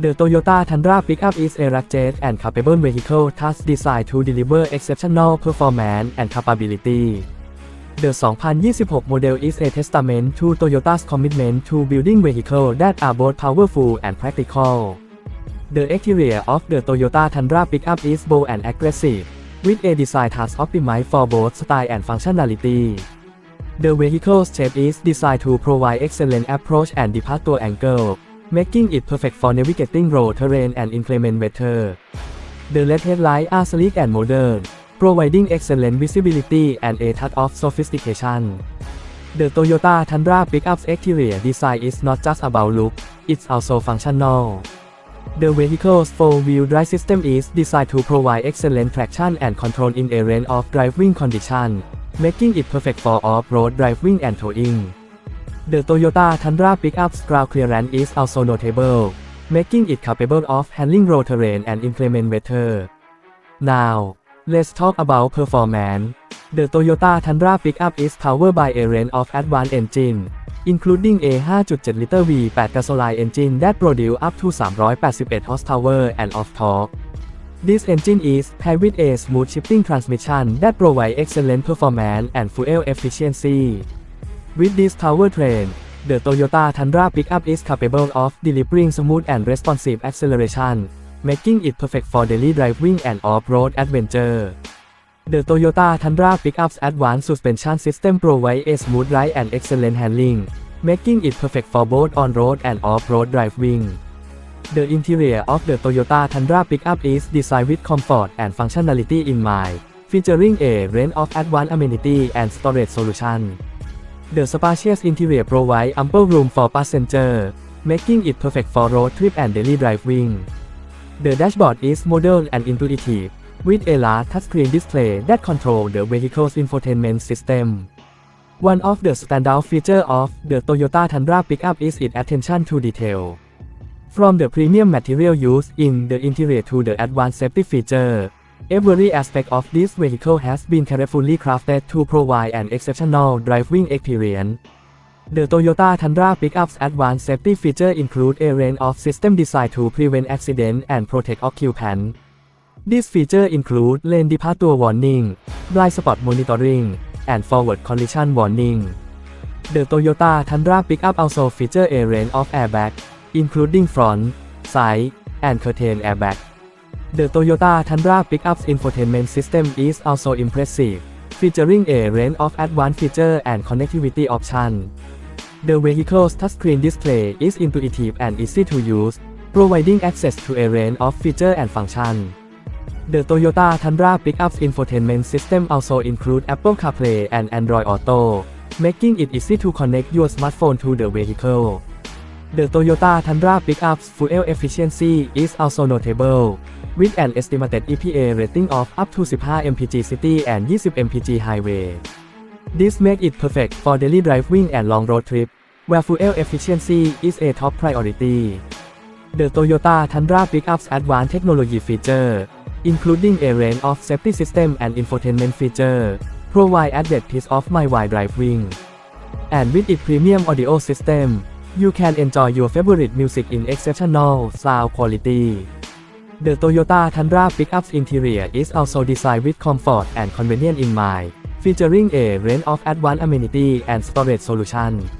The Toyota Tundra pickup is a rugged and capable vehicle thus designed to deliver exceptional performance and capability. The 2026 model is a testament to Toyota's commitment to building vehicles that are both powerful and practical. The exterior of the Toyota Tundra pickup is bold and aggressive, with a design that's optimized for both style and functionality. The vehicle's shape is designed to provide excellent approach and departure angle, making it perfect for navigating road terrain and inclement weather. The LED headlights are ah, sleek and modern, providing excellent visibility and a touch of sophistication. The Toyota Tundra pickup's exterior design is not just about look, it's also functional. The vehicle's four-wheel drive system is designed to provide excellent traction and control in a range of driving conditions, making it perfect for off-road driving and towing. The Toyota Tundra pickup's ground clearance is also notable, making it capable of handling road terrain and inclement weather. Now, let's talk about performance. The Toyota Tundra pickup is powered by a range of advanced engines, including a 5.7-liter V8 gasoline engine that produces up to 381 horsepower and of torque. This engine is paired with a smooth shifting transmission that provides excellent performance and fuel efficiency. With this powertrain, the Toyota Tundra pickup is capable of delivering smooth and responsive acceleration, making it perfect for daily driving and off-road adventure. The Toyota Tundra pickup's advanced suspension system provides a smooth ride and excellent handling, making it perfect for both on-road and off-road driving. The interior of the Toyota Tundra pickup is designed with comfort and functionality in mind, featuring a range of advanced amenities and storage solutions. The spacious interior provides ample room for passengers, making it perfect for road trip and daily driving. The dashboard is modern and intuitive, with a large touchscreen display that controls the vehicle's infotainment system. One of the standout features of the Toyota Tundra pickup is its attention to detail. From the premium material used in the interior to the advanced safety feature, every aspect of this vehicle has been carefully crafted to provide an exceptional driving experience. The Toyota Tundra pickup's advanced safety features include a range of systems designed to prevent accidents and protect occupants. These features include lane departure warning, blind spot monitoring, and forward collision warning. The Toyota Tundra pickup also features a range of airbags, including front, side, and curtain airbag. The Toyota Tundra pickup's infotainment system is also impressive, featuring a range of advanced features and connectivity options. The vehicle's touchscreen display is intuitive and easy to use, providing access to a range of features and functions. The Toyota Tundra pickup's infotainment system also include Apple CarPlay and Android Auto, making it easy to connect your smartphone to the vehicle. The Toyota Tundra pickup's fuel efficiency is also notable, with an estimated EPA rating of up to 15 mpg city and 20 mpg highway. This makes it perfect for daily driving and long road trip, where fuel efficiency is a top priority. The Toyota Tundra pickup's advanced technology feature, including a range of safety system and infotainment feature, provide added peace of mind while driving. And with its premium audio system, you can enjoy your favorite music in exceptional sound quality. The Toyota Tundra pickup's interior is also designed with comfort and convenience in mind, featuring a range of advanced amenities and storage solutions.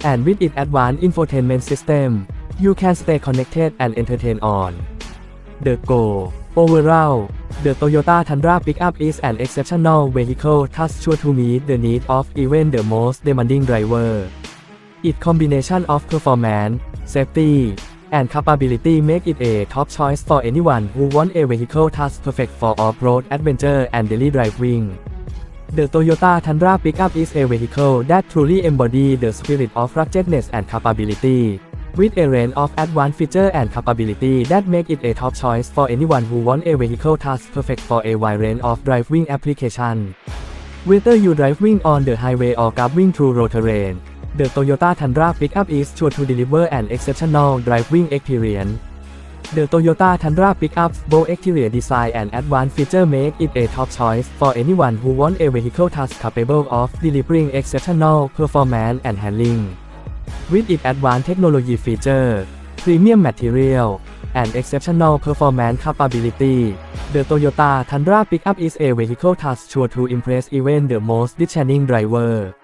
And with its advanced infotainment system, you can stay connected and entertained on the go. Overall, the Toyota Tundra pickup is an exceptional vehicle that's sure to meet the needs of even the most demanding driver. Its combination of performance, safety, and capability make it a top choice for anyone who wants a vehicle that's perfect for off-road adventure and daily driving. The Toyota Tundra pickup is a vehicle that truly embodies the spirit of ruggedness and capability, with a range of advanced features and capability that make it a top choice for anyone who wants a vehicle that's perfect for a wide range of driving applications. Whether you're driving on the highway or driving through road terrain, the Toyota Tundra pickup is sure to deliver an exceptional driving experience. The Toyota Tundra pickup's bold exterior design and advanced feature make it a top choice for anyone who wants a vehicle that's capable of delivering exceptional performance and handling. With its advanced technology feature, premium material and exceptional performance capability the Toyota Tundra pickup is a vehicle that's sure to impress even the most discerning driver